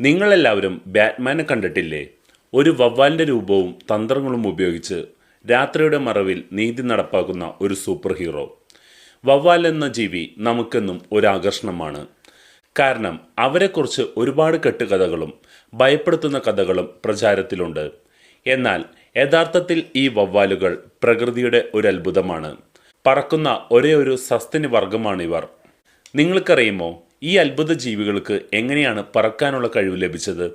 നിങ്ങളെല്ലാവരും ബാറ്റ്മാനെ കണ്ടിട്ടില്ലേ? ഒരു വവ്വാലിന്റെ രൂപവും തന്ത്രങ്ങളും ഉപയോഗിച്ച് രാത്രിയുടെ മറവിൽ നീതി നടപ്പാക്കുന്ന ഒരു സൂപ്പർ ഹീറോ വവ്വാൽ എന്ന ജീവി നമുക്കെന്നും ഒരു ആകർഷണമാണ് കാരണം അവരെക്കുറിച്ച് ഒരുപാട് കെട്ടുകഥകളും ഭയപ്പെടുത്തുന്ന കഥകളും പ്രചാരത്തിലുണ്ട്. എന്നാൽ യഥാർത്ഥത്തിൽ ഈ വവ്വാലുകൾ പ്രകൃതിയുടെ ഒരു അത്ഭുതമാണ്. പറക്കുന്ന ഒരേ ഒരു സസ്തനി വർഗമാണിവർ നിങ്ങൾക്കറിയുമോ? ഈ അത്ഭുത ജീവികൾക്ക് എങ്ങനെയാണ് പറക്കാനുള്ള കഴിവ് ലഭിച്ചത്?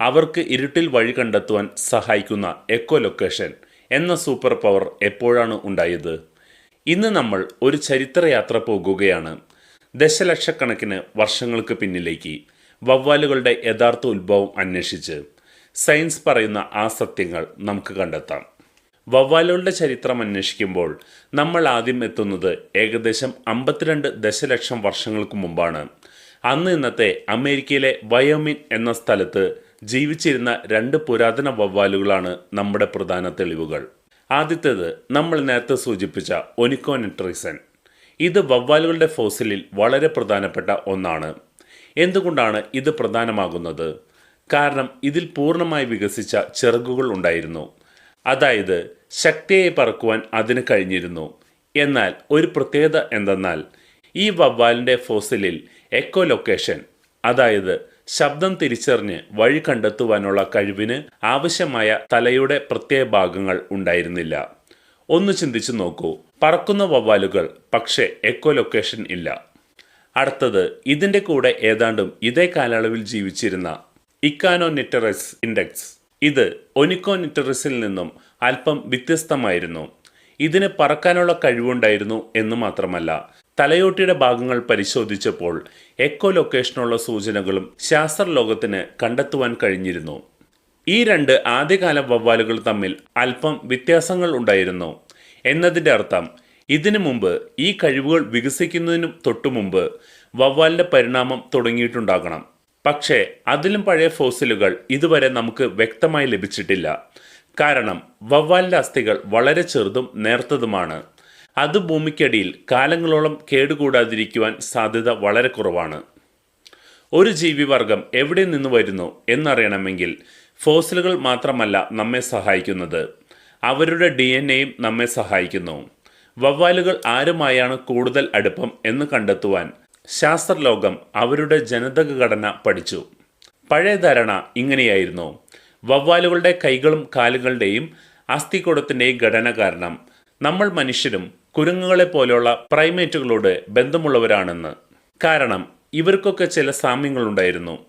അവർക്ക് ഇരുട്ടിൽ വഴി കണ്ടെത്തുവാൻ സഹായിക്കുന്ന എക്കോ ലൊക്കേഷൻ എന്ന സൂപ്പർ പവർ എപ്പോഴാണ് ഉണ്ടായത്? ഇന്ന് നമ്മൾ ഒരു ചരിത്രയാത്ര പോകുകയാണ്. ദശലക്ഷക്കണക്കിന് വർഷങ്ങൾക്ക് പിന്നിലേക്ക് വവ്വാലുകളുടെ യഥാർത്ഥ ഉത്ഭവം അന്വേഷിച്ച്. സയൻസ് പറയുന്ന ആ സത്യങ്ങൾ നമുക്ക് കണ്ടെത്താം. വവ്വാലുകളുടെ ചരിത്രം അന്വേഷിക്കുമ്പോൾ നമ്മൾ ആദ്യം എത്തുന്നത് ഏകദേശം അമ്പത്തിരണ്ട് ദശലക്ഷം വർഷങ്ങൾക്ക് മുമ്പാണ്. അന്ന് ഇന്നത്തെ അമേരിക്കയിലെ വയോമിൻ എന്ന സ്ഥലത്ത് ജീവിച്ചിരുന്ന രണ്ട് പുരാതന വവ്വാലുകളാണ് നമ്മുടെ പ്രധാന തെളിവുകൾ. ആദ്യത്തേത് നമ്മൾ നേരത്തെ സൂചിപ്പിച്ച ഒനിക്കോനെട്രിസൻ ഇത് വവ്വാലുകളുടെ ഫോസിലിൽ വളരെ പ്രധാനപ്പെട്ട ഒന്നാണ്. എന്തുകൊണ്ടാണ് ഇത് പ്രധാനമാകുന്നത്? കാരണം ഇതിൽ പൂർണമായി വികസിച്ച ചിറകുകൾ ഉണ്ടായിരുന്നു. അതായത് ശക്തിയായി പറക്കുവാൻ അതിന് കഴിഞ്ഞിരുന്നു. എന്നാൽ ഒരു പ്രത്യേകത എന്തെന്നാൽ ഈ വവ്വാലിന്റെ ഫോസിലിൽ എക്കോ ലൊക്കേഷൻ അതായത് ശബ്ദം തിരിച്ചറിഞ്ഞ് വഴി കണ്ടെത്തുവാനുള്ള കഴിവിന് ആവശ്യമായ തലയുടെ പ്രത്യേക ഭാഗങ്ങൾ ഉണ്ടായിരുന്നില്ല. ഒന്ന് ചിന്തിച്ചു നോക്കൂ. പറക്കുന്ന വവ്വാലുകൾ പക്ഷേ എക്കോ ലൊക്കേഷൻ ഇല്ല. അടുത്തത് ഇതിന്റെ കൂടെ ഏതാണ്ടും ഇതേ കാലയളവിൽ ജീവിച്ചിരുന്ന ഇക്കാനോ ഇക്കാനോനിറ്ററസ് ഇൻഡെക്സ് ഇത് ഒനിക്കോനിറ്ററസിൽ നിന്നും അല്പം വ്യത്യസ്തമായിരുന്നു. ഇതിന് പറക്കാനുള്ള കഴിവുണ്ടായിരുന്നു എന്ന് മാത്രമല്ല തലയോട്ടിയുടെ ഭാഗങ്ങൾ പരിശോധിച്ചപ്പോൾ എക്കോ ലൊക്കേഷനുള്ള സൂചനകളും ശാസ്ത്രലോകത്തിന് കണ്ടെത്തുവാൻ കഴിഞ്ഞിരുന്നു. ഈ രണ്ട് ആദ്യകാല വവ്വാലുകൾ തമ്മിൽ അല്പം വ്യത്യാസങ്ങൾ ഉണ്ടായിരുന്നു. എന്നതിന്റെ അർത്ഥം ഇതിനു മുമ്പ് ഈ കഴിവുകൾ വികസിക്കുന്നതിനും തൊട്ടുമുമ്പ് വവ്വാലിന്റെ പരിണാമം തുടങ്ങിയിട്ടുണ്ടാകണം. പക്ഷേ അതിലും പഴയ ഫോസിലുകൾ ഇതുവരെ നമുക്ക് വ്യക്തമായി ലഭിച്ചിട്ടില്ല. കാരണം വവ്വാലിന്റെ അസ്ഥികൾ വളരെ ചെറുതും നേർത്തതുമാണ്. അത് ഭൂമിക്കടിയിൽ കാലങ്ങളോളം കേടുകൂടാതിരിക്കുവാൻ സാധ്യത വളരെ കുറവാണ്. ഒരു ജീവിവർഗം എവിടെ നിന്ന് വരുന്നു എന്നറിയണമെങ്കിൽ ഫോസിലുകൾ മാത്രമല്ല നമ്മെ സഹായിക്കുന്നത്. അവരുടെ ഡി എൻ എയും നമ്മെ സഹായിക്കുന്നു. വവ്വാലുകൾ ആരുമായാണ് കൂടുതൽ അടുപ്പം എന്ന് കണ്ടെത്തുവാൻ ശാസ്ത്രലോകം അവരുടെ ജനിതക ഘടന പഠിച്ചു. പഴയ ധാരണ ഇങ്ങനെയായിരുന്നു. വവ്വാലുകളുടെ കൈകളും കാലുകളുടെയും അസ്ഥികുടത്തിന്റെയും ഘടന കാരണം നമ്മൾ മനുഷ്യരും കുരങ്ങുകളെ പോലെയുള്ള പ്രൈമേറ്റുകളോട് ബന്ധമുള്ളവരാണെന്ന്. കാരണം ഇവർക്കൊക്കെ ചില സാമ്യങ്ങളുണ്ടായിരുന്നു.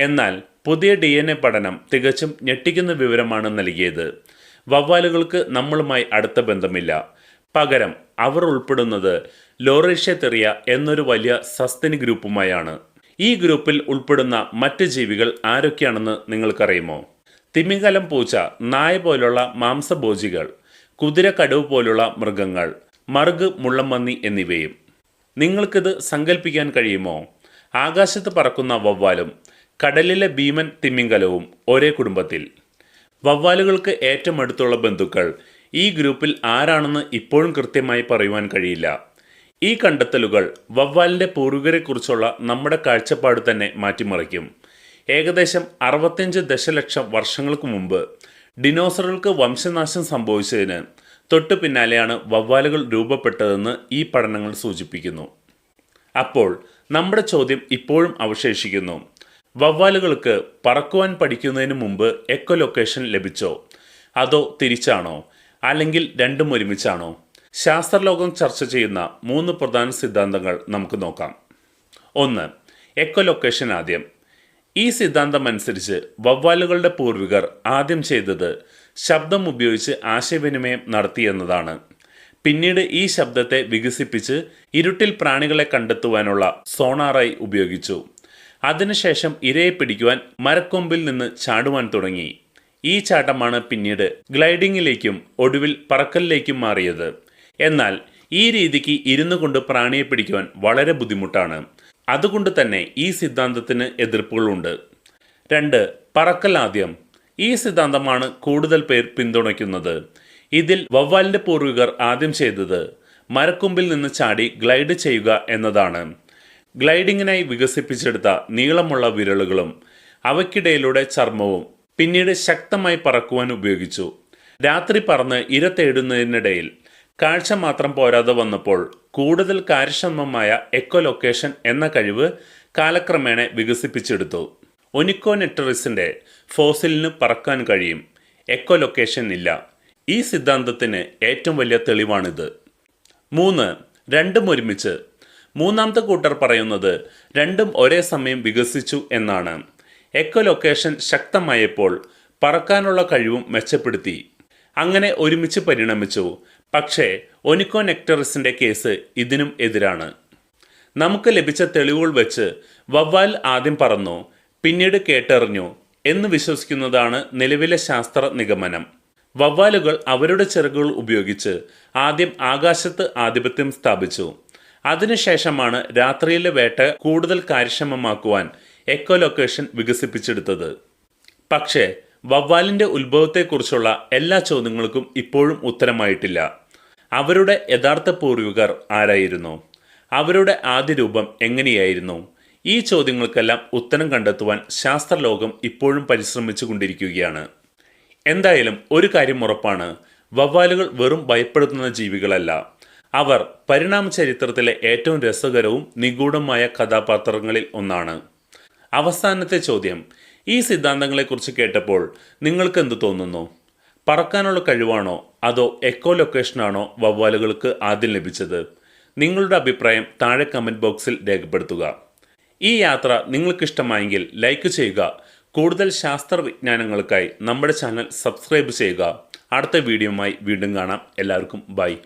എന്നാൽ പുതിയ ഡി എൻ എ പഠനം തികച്ചും ഞെട്ടിക്കുന്ന വിവരമാണ് നൽകിയത്. വവ്വാലുകൾക്ക് നമ്മളുമായി അടുത്ത ബന്ധമില്ല. പകരം അവർ ഉൾപ്പെടുന്നത് ലോറേഷ്യ തെറിയ എന്നൊരു വലിയ സസ്തനി ഗ്രൂപ്പുമായാണ്. ഈ ഗ്രൂപ്പിൽ ഉൾപ്പെടുന്ന മറ്റ് ജീവികൾ ആരൊക്കെയാണെന്ന് നിങ്ങൾക്കറിയുമോ? തിമിംഗലം പൂച്ച നായ പോലുള്ള മാംസഭോജികൾ കുതിര കടുവ് പോലുള്ള മൃഗങ്ങൾ മറുക് മുള്ളംപന്നി എന്നിവയും. നിങ്ങൾക്കിത് സങ്കല്പിക്കാൻ കഴിയുമോ? ആകാശത്ത് പറക്കുന്ന വവ്വാലും കടലിലെ ഭീമൻ തിമിംഗലവും ഒരേ കുടുംബത്തിൽ. വവ്വാലുകൾക്ക് ഏറ്റവും അടുത്തുള്ള ബന്ധുക്കൾ ഈ ഗ്രൂപ്പിൽ ആരാണെന്ന് ഇപ്പോഴും കൃത്യമായി പറയുവാൻ കഴിയില്ല. ഈ കണ്ടെത്തലുകൾ വവ്വാലിന്റെ പൂർവികരെക്കുറിച്ചുള്ള നമ്മുടെ കാഴ്ചപ്പാട് തന്നെ മാറ്റിമറിക്കും. ഏകദേശം അറുപത്തിയഞ്ച് ദശലക്ഷം വർഷങ്ങൾക്ക് മുമ്പ് ഡിനോസറുകൾക്ക് വംശനാശം സംഭവിച്ചതിന് തൊട്ടു പിന്നാലെയാണ് വവ്വാലുകൾ രൂപപ്പെട്ടതെന്ന് ഈ പഠനങ്ങൾ സൂചിപ്പിക്കുന്നു. അപ്പോൾ നമ്മുടെ ചോദ്യം ഇപ്പോഴും അവശേഷിക്കുന്നു. വവ്വാലുകൾക്ക് പറക്കുവാൻ പഠിക്കുന്നതിന് മുമ്പ് എക്കോ ലൊക്കേഷൻ ലഭിച്ചോ? അതോ തിരിച്ചാണോ? അല്ലെങ്കിൽ രണ്ടും ഒരുമിച്ചാണോ? ശാസ്ത്രലോകം ചർച്ച ചെയ്യുന്ന മൂന്ന് പ്രധാന സിദ്ധാന്തങ്ങൾ നമുക്ക് നോക്കാം. ഒന്ന് എക്കോ ലൊക്കേഷൻ ആദ്യം. ഈ സിദ്ധാന്തം അനുസരിച്ച് വവ്വാലുകളുടെ പൂർവികർ ആദ്യം ചെയ്തത് ശബ്ദം ഉപയോഗിച്ച് ആശയവിനിമയം നടത്തിയെന്നതാണ് പിന്നീട് ഈ ശബ്ദത്തെ വികസിപ്പിച്ച് ഇരുട്ടിൽ പ്രാണികളെ കണ്ടെത്തുവാനുള്ള സോണാറായി ഉപയോഗിച്ചു. അതിനുശേഷം ഇരയെ പിടിക്കുവാൻ മരക്കൊമ്പിൽ നിന്ന് ചാടുവാൻ തുടങ്ങി. ഈ ചാട്ടമാണ് പിന്നീട് ഗ്ലൈഡിങ്ങിലേക്കും ഒടുവിൽ പറക്കലിലേക്കും മാറിയത്. എന്നാൽ ഈ രീതിക്ക് ഇരുന്നു കൊണ്ട് പ്രാണിയെ പിടിക്കുവാൻ വളരെ ബുദ്ധിമുട്ടാണ്. അതുകൊണ്ട് തന്നെ ഈ സിദ്ധാന്തത്തിന് എതിർപ്പുകളുണ്ട്. രണ്ട് പറക്കൽ ആദ്യം. ഈ സിദ്ധാന്തമാണ് കൂടുതൽ പേർ പിന്തുണയ്ക്കുന്നത്. ഇതിൽ വവ്വാലിന്റെ പൂർവികർ ആദ്യം ചെയ്തത് മരക്കൊമ്പിൽ നിന്ന് ചാടി ഗ്ലൈഡ് ചെയ്യുക എന്നതാണ്. ഗ്ലൈഡിങ്ങിനായി വികസിപ്പിച്ചെടുത്ത നീളമുള്ള വിരലുകളും അവയ്ക്കിടയിലൂടെ ചർമ്മവും പിന്നീട് ശക്തമായി പറക്കുവാൻ ഉപയോഗിച്ചു. രാത്രി പറന്ന് ഇര തേടുന്നതിനിടയിൽ കാഴ്ച മാത്രം പോരാതെ വന്നപ്പോൾ കൂടുതൽ കാര്യക്ഷമമായ എക്കോ ലൊക്കേഷൻ എന്ന കഴിവ് കാലക്രമേണ വികസിപ്പിച്ചെടുത്തു. ഒനിക്കോനെറ്ററിസിന്റെ ഫോസിലിന് പറക്കാൻ കഴിയും. എക്കോ ലൊക്കേഷൻ ഇല്ല. ഈ സിദ്ധാന്തത്തിന് ഏറ്റവും വലിയ തെളിവാണിത്. മൂന്ന് രണ്ടും ഒരുമിച്ച്. മൂന്നാമത്തെ കൂട്ടർ പറയുന്നത് രണ്ടും ഒരേ സമയം വികസിച്ചു എന്നാണ്. എക്കോ ലൊക്കേഷൻ ശക്തമായപ്പോൾ പറക്കാനുള്ള കഴിവും മെച്ചപ്പെടുത്തി. അങ്ങനെ ഒരുമിച്ച് പരിണമിച്ചു. പക്ഷേ ഒനിക്കോ നെക്ടറസിന്റെ കേസ് ഇതിനും എതിരാണ്. നമുക്ക് ലഭിച്ച തെളിവുകൾ വെച്ച് വവ്വാൽ ആദ്യം പറന്നു പിന്നീട് കേട്ടറിഞ്ഞു എന്ന് വിശ്വസിക്കുന്നതാണ് നിലവിലെ ശാസ്ത്ര നിഗമനം. വവ്വാലുകൾ അവരുടെ ചിറകുകൾ ഉപയോഗിച്ച് ആദ്യം ആകാശത്ത് ആധിപത്യം സ്ഥാപിച്ചു. അതിനുശേഷമാണ് രാത്രിയിലെ വേട്ട കൂടുതൽ കാര്യക്ഷമമാക്കുവാൻ എക്കോ ലൊക്കേഷൻ വികസിപ്പിച്ചെടുത്തത്. പക്ഷേ വവ്വാലിന്റെ ഉത്ഭവത്തെക്കുറിച്ചുള്ള എല്ലാ ചോദ്യങ്ങൾക്കും ഇപ്പോഴും ഉത്തരമായിട്ടില്ല. അവരുടെ യഥാർത്ഥ പൂർവികർ ആരായിരുന്നു? അവരുടെ ആദ്യ രൂപം എങ്ങനെയായിരുന്നു? ഈ ചോദ്യങ്ങൾക്കെല്ലാം ഉത്തരം കണ്ടെത്തുവാൻ ശാസ്ത്രലോകം ഇപ്പോഴും പരിശ്രമിച്ചു കൊണ്ടിരിക്കുകയാണ് എന്തായാലും ഒരു കാര്യം ഉറപ്പാണ്. വവ്വാലുകൾ വെറും ഭയപ്പെടുത്തുന്ന ജീവികളല്ല. അവർ പരിണാമ ചരിത്രത്തിലെ ഏറ്റവും രസകരവും നിഗൂഢമായ കഥാപാത്രങ്ങളിൽ ഒന്നാണ്. അവസാനത്തെ ചോദ്യം. ഈ സിദ്ധാന്തങ്ങളെക്കുറിച്ച് കേട്ടപ്പോൾ നിങ്ങൾക്ക് എന്ത് തോന്നുന്നു? പറക്കാനുള്ള കഴിവാണോ അതോ എക്കോ ലൊക്കേഷനാണോ വവ്വാലുകൾക്ക് ആദ്യം ലഭിച്ചത്? നിങ്ങളുടെ അഭിപ്രായം താഴെ കമന്റ് ബോക്സിൽ രേഖപ്പെടുത്തുക. ഈ യാത്ര നിങ്ങൾക്കിഷ്ടമായെങ്കിൽ ലൈക്ക് ചെയ്യുക. കൂടുതൽ ശാസ്ത്ര വിജ്ഞാനങ്ങൾക്കായി നമ്മുടെ ചാനൽ സബ്സ്ക്രൈബ് ചെയ്യുക. അടുത്ത വീഡിയോയുമായി വീണ്ടും കാണാം. എല്ലാവർക്കും ബൈ